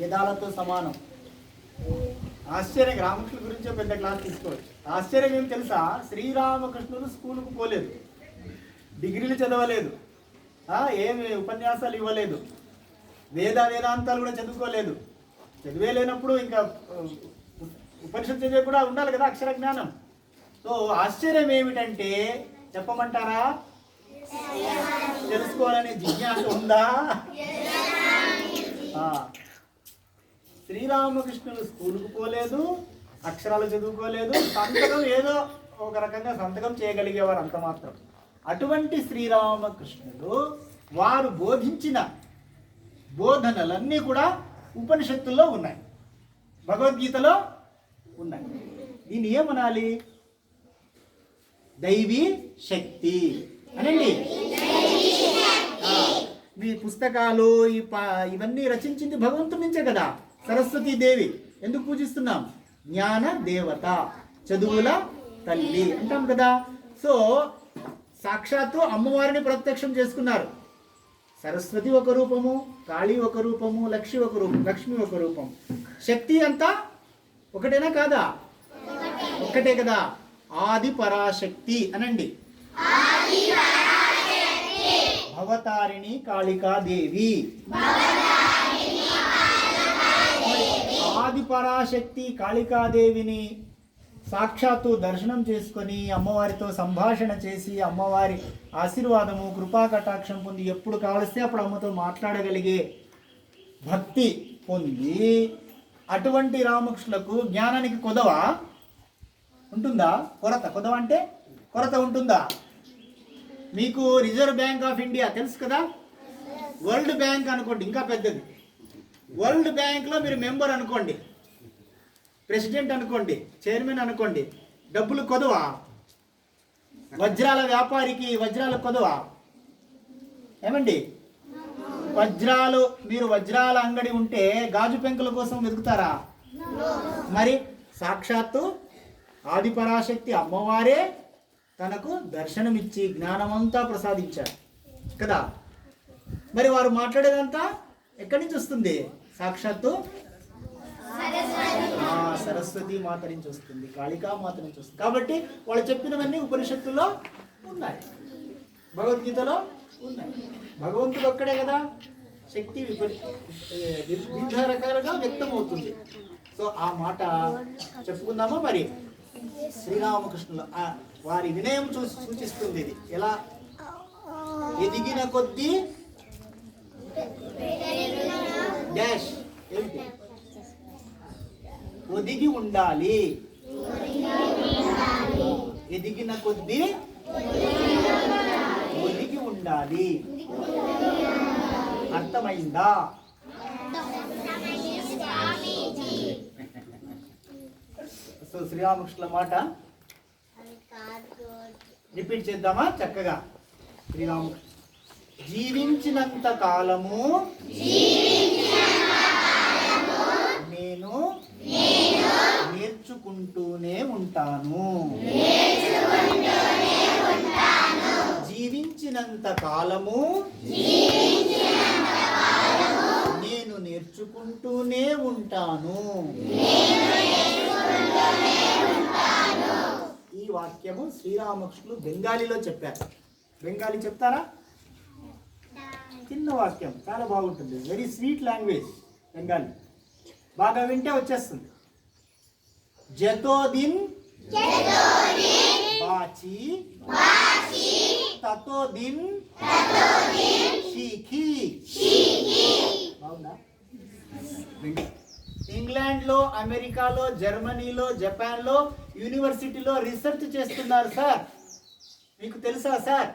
వేదాలతో సమానం. ఆశ్చర్యం రామకృష్ణ గురించి పెద్ద క్లాస్ తీసుకోవచ్చు. ఆశ్చర్యం ఏం తెలుసా? శ్రీరామకృష్ణుడు స్కూల్కు పోలేదు. డిగ్రీలు చదవలేదు. ఏమి ఉపన్యాసాలు ఇవ్వలేదు. వేద వేదాంతాలు కూడా చదువుకోలేదు. చదివే లేనప్పుడు ఇంకా ఉపనిషత్ ఉపనిషత్తు చదివే కూడా ఉండాలి కదా అక్షర జ్ఞానం. సో ఆశ్చర్యం ఏమిటంటే చెప్పమంటారా? తెలుసుకోవాలనే జిజ్ఞాస ఉందా? శ్రీరామకృష్ణుడు స్కూలుకు పోలేదు అక్షరాలు చదువుకోలేదు సంతకం ఏదో ఒక రకంగా సంతకం చేయగలిగేవారు అంత మాత్రం. అటువంటి శ్రీరామకృష్ణుడు వారు బోధించిన బోధనలన్నీ కూడా ఉపనిషత్తుల్లో ఉన్నాయి. భగవద్గీతలో ఉన్నాయి. దీన్ని ఏమనాలి? దైవీ శక్తి అనండి. మీ పుస్తకాలు ఈ ప- ఇవన్నీ రచించింది భగవంతుడి నుంచే కదా? సరస్వతీ దేవి ఎందుకు పూజిస్తున్నాం? జ్ఞాన దేవత చదువుల తల్లి అంటాం కదా. సో సాక్షాత్తు అమ్మవారిని ప్రత్యక్షం చేసుకున్నారు. సరస్వతి ఒక రూపము కాళీ ఒక రూపము లక్ష్మి ఒక రూపం లక్ష్మి ఒక రూపం. శక్తి అంతా ఒకటేనా కాదా? ఒక్కటే కదా. ఆది పరాశక్తి అనండి. భవతారిణి కాళికాదేవి ఆది పరాశక్తి కాళికాదేవిని సాక్షాత్తు దర్శనం చేసుకొని అమ్మవారితో సంభాషణ చేసి అమ్మవారి ఆశీర్వాదము కృపా కటాక్షం పొంది ఎప్పుడు కావలిస్తే అప్పుడు అమ్మతో మాట్లాడగలిగే భక్తి పొంది అటువంటి రామకృష్ణులకు జ్ఞానానికి కొదవ? ఉంటుందా? కొరత? కొదవ అంటే కొరత ఉంటుందా? మీకు రిజర్వ్ బ్యాంక్ ఆఫ్ ఇండియా తెలుసు కదా? వరల్డ్ బ్యాంక్ అనుకోండి ఇంకా పెద్దది. వరల్డ్ బ్యాంక్లో మీరు మెంబర్ అనుకోండి ప్రెసిడెంట్ అనుకోండి చైర్మన్ అనుకోండి డబ్బులు కొదువా? వజ్రాల వ్యాపారికి వజ్రాలు కొదువా? ఏమండి? వజ్రాలు మీరు వజ్రాల అంగడి ఉంటే గాజు పెంకుల కోసం వెతుకుతారా? మరి సాక్షాత్తు ఆదిపరాశక్తి అమ్మవారే తనకు దర్శనమిచ్చి జ్ఞానమంతా ప్రసాదించారు కదా? మరి వారు మాట్లాడేదంతా ఎక్కడి నుంచి వస్తుంది? సాక్షాత్తు సరస్వతి మాత నుంచి వస్తుంది కాళికా మాత నుంచి వస్తుంది. కాబట్టి వాళ్ళు చెప్పినవన్నీ ఉపనిషత్తుల్లో ఉన్నాయి. భగవద్గీతలో ఉన్నాయి. భగవంతుడు ఒక్కడే కదా? శక్తి వివిధ రకాలుగా వ్యక్తం అవుతుంది సో ఆ మాట చెప్పుకుందామా మరి? శ్రీరామకృష్ణుల వారి వినయం చూ సూచిస్తుంది ఇది. ఎలా? ఎదిగిన కొద్దీ డాష్ ఏమిటి ఒదిగి ఉండాలి. ఎదిగిన కొద్దీ ఒదిగి ఉండాలి. అర్థమైందా? సో శ్రీరామకృష్ణుల మాట రిపీట్ చేద్దామా? చక్కగా. శ్రీరామకృష్ణ. జీవించినంత కాలము నేను నేర్చుకుంటూనే ఉంటాను. జీవించినంత కాలము నేను నేర్చుకుంటూనే ఉంటాను. ఈ వాక్యము శ్రీరామకృష్ణులు బెంగాలీలో చెప్పారు. బెంగాలీ చెప్తారా? చిన్న వాక్యం చాలా బాగుంటుంది. Very sweet language Bengali. బాగా వింటే వచ్చేస్తుంది. జతో దిన్ బాచి తతో దిన్ షీఖీ బాగుందా? విండి. ఇంగ్లాండ్లో అమెరికాలో జర్మనీలో జపాన్లో యూనివర్సిటీలో రీసెర్చ్ చేస్తున్నారు సార్. మీకు తెలుసా సార్.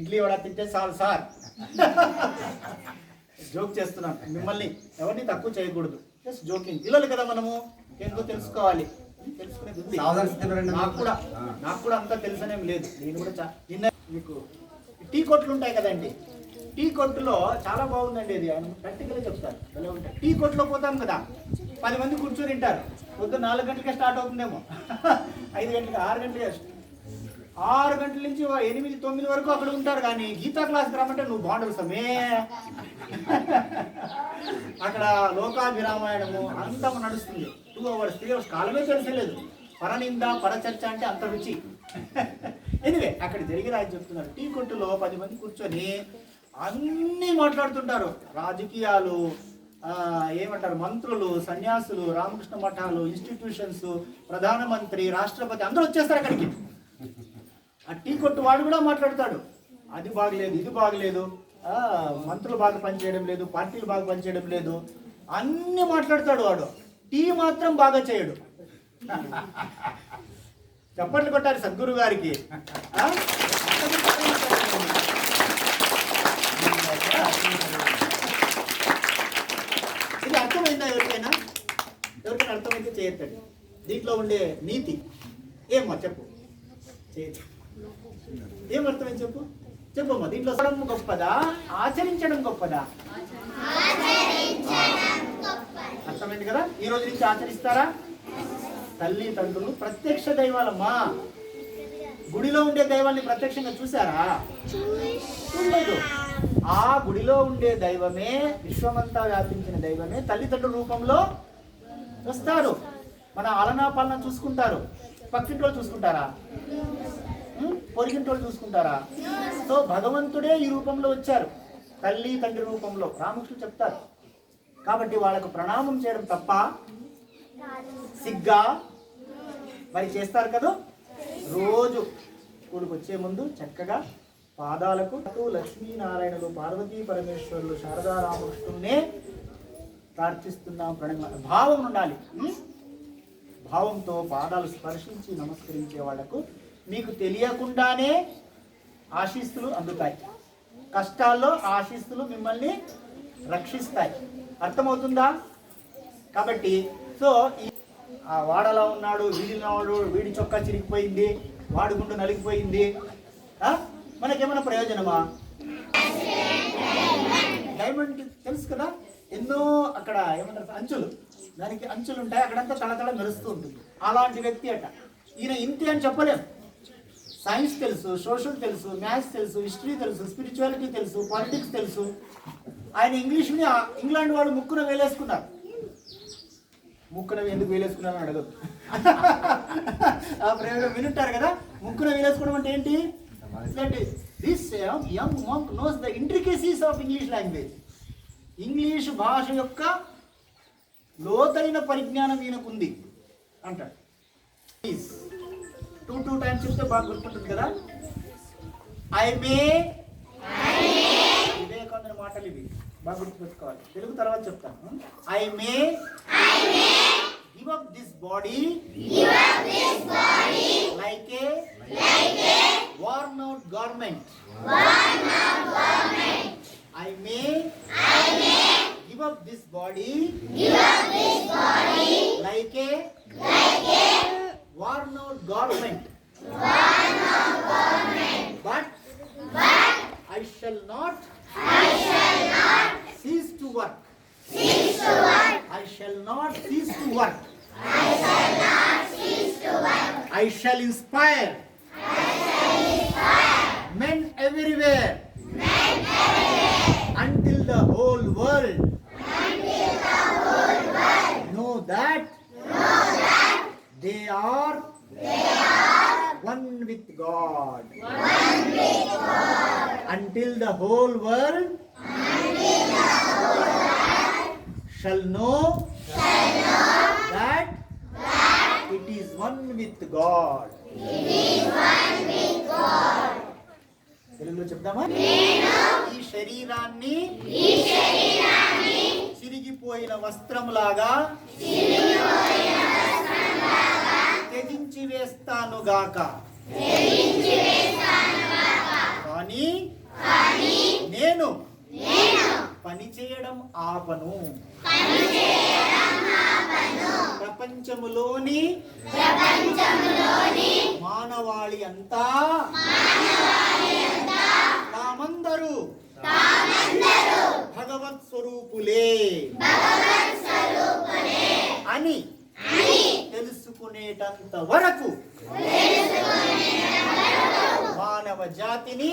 ఇడ్లీ వడ తింటే చాలు సార్. జోక్ చేస్తున్నాం. మిమ్మల్ని ఎవరిని తక్కువ చేయకూడదు. జస్ట్ జోకింగ్ పిల్లలు కదా మనము ఏంటో తెలుసుకోవాలి. తెలుసుకునేది ఉంది. నాకు కూడా నాకు కూడా అంతా తెలుసనేం లేదు. నేను కూడా నిన్న మీకు టీ కొట్లు ఉంటాయి కదండి. టీ కొట్టులో చాలా బాగుందండి ఇది. ఆయన ప్రాక్టికల్గా చెప్తారు. భలే ఉంటాయి. టీ కొట్లో పోతాం కదా. పది మంది కూర్చొని తింటారు. పొద్దున్న నాలుగు గంటలకే స్టార్ట్ అవుతుందేమో. ఐదు గంటలకి ఆరు గంటలకి. ఆరు గంటల నుంచి ఎనిమిది తొమ్మిది వరకు అక్కడ ఉంటారు కానీ గీతా క్లాస్కి రమ్మంటే నువ్వు బాగుండవు సమే అక్కడ లోకాభిరామాయణము అంతం నడుస్తుంది. టూ అవర్స్ త్రీ అవర్స్ కాలమే తెలిసలేదు పరనింద పరచర్చ అంటే అంత రుచి. ఎనివే అక్కడ జరిగిన రాజు చెప్తున్నారు టీ కొట్టులో పది మంది కూర్చొని అన్నీ మాట్లాడుతుంటారు. రాజకీయాలు ఏమంటారు మంత్రులు సన్యాసులు రామకృష్ణ మఠాలు ఇన్స్టిట్యూషన్స్ ప్రధానమంత్రి రాష్ట్రపతి అందరూ వచ్చేస్తారు అక్కడికి. ఆ టీ కొట్టు వాడు కూడా మాట్లాడతాడు. అది బాగలేదు ఇది బాగలేదు. మంత్రులు బాగా పనిచేయడం లేదు పార్టీలు బాగా పనిచేయడం లేదు. అన్ని మాట్లాడతాడు వాడు. టీ మాత్రం బాగా చేయడు. చప్పట్లు కొట్టాలి సద్గురు గారికి. ఇది అర్థమైందా ఎవరికైనా? ఎవరికైనా అర్థమైతే చేయొద్దండి. దీంట్లో ఉండే నీతి ఏమో చెప్పు చేయొచ్చు ఏం అర్థమైంది చెప్పు చెప్పమ్మా దీంట్లో గొప్పదా? ఆచరించడం గొప్పదా? అర్థమైంది కదా? ఈ రోజు నుంచి ఆచరిస్తారా? తల్లి తండ్రులు ప్రత్యక్ష దైవాలమ్మా. గుడిలో ఉండే దైవాన్ని ప్రత్యక్షంగా చూసారా చూడలేదు. ఆ గుడిలో ఉండే దైవమే విశ్వమంతా వ్యాపించిన దైవమే తల్లిదండ్రుల రూపంలో వస్తారు మన ఆలనా పాలన చూసుకుంటారు. పక్కింటోళ్ళు చూసుకుంటారా? ఉం? పొరిగింటోళ్ళు చూసుకుంటారా? సో భగవంతుడే ఈ రూపంలో వచ్చారు. తల్లి తండ్రి రూపంలో రామకృష్ణుడు చెప్తారు. కాబట్టి వాళ్ళకు ప్రణామం చేయడం తప్ప సిగ్గా మరి చేస్తారు కదా? రోజు స్కూల్కి వచ్చే ముందు చక్కగా పాదాలకు అటు లక్ష్మీనారాయణులు పార్వతీ పరమేశ్వరులు శారదా రామకృష్ణునే ప్రార్థిస్తున్నాం. ప్రణమ భావం ఉండాలి. భావంతో పాదాలు స్పర్శించి నమస్కరించే వాళ్ళకు మీకు తెలియకుండానే ఆశీస్సులు అందుతాయి. కష్టాల్లో ఆశీస్సులు మిమ్మల్ని రక్షిస్తాయి. అర్థమవుతుందా? కాబట్టి సో ఈ ఆ వాడలా ఉన్నాడు వీడిలో వీడి చొక్కా చిరిగిపోయింది వాడి గుండు నలిగిపోయింది. మనకేమైనా ప్రయోజనమా? డైమండ్ తెలుసు కదా ఎన్నో అక్కడ ఏమంటారు అంచులు. దానికి అంచులు ఉంటాయి అక్కడంతా తళతళ మెరుస్తూ ఉంటుంది. అలాంటి వ్యక్తి అట. ఈయన ఇంతే అని చెప్పలేం. సైన్స్ తెలుసు సోషల్ తెలుసు మ్యాథ్స్ తెలుసు హిస్టరీ తెలుసు స్పిరిచువాలిటీ తెలుసు పాలిటిక్స్ తెలుసు. ఆయన ఇంగ్లీష్ని ఇంగ్లాండ్ వాళ్ళు ముక్కున వేలేసుకున్నారు. ముక్కున ఎందుకు వేలేసుకున్నారని అడగదు. ఆ ప్రయోగం వినుంటారు కదా ముక్కున వేలేసుకోవడం అంటే ఏంటి? This young monk knows the intricacies of English language English భాష యొక్క లోతైన పరిజ్ఞానం ఈయనకుంది. అంటాడు. ప్లీజ్ టూ టూ టైమ్స్ చెప్తే బాగా గుర్తుంటుంది కదా ఐ మే వివేకానంద మాటలు ఇవి బాగా గుర్తుపెట్టుకోవాలి తెలుగు తర్వాత చెప్తాను I may give up this body like a worn out garment I may give up this body like a worn out government. One of government. But, but I shall not. I shall not cease to work. Cease to work. I shall not cease to work. I shall not cease to work. I shall inspire. I shall inspire men everywhere. Men everywhere. Until the whole world. Until the whole world. Know that. Know that they are one with God until the whole world shall know that it is one with God తెలుగులో చెప్దామా ఈ శరీరాన్ని చిరిగిపోయిన వస్త్రములాగా త్యజించి వేస్తాను గాక. కానీ నేను పని చేయడం ఆపను. ప్రపంచములోని మానవాళి అంతా తామందరూ భగవత్ స్వరూపులే అని తెలుసుకునేటంత వరకు మానవ జాతిని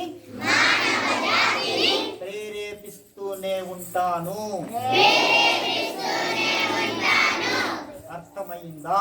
ప్రేరేపిస్తూనే ఉంటాను. అర్థమైందా?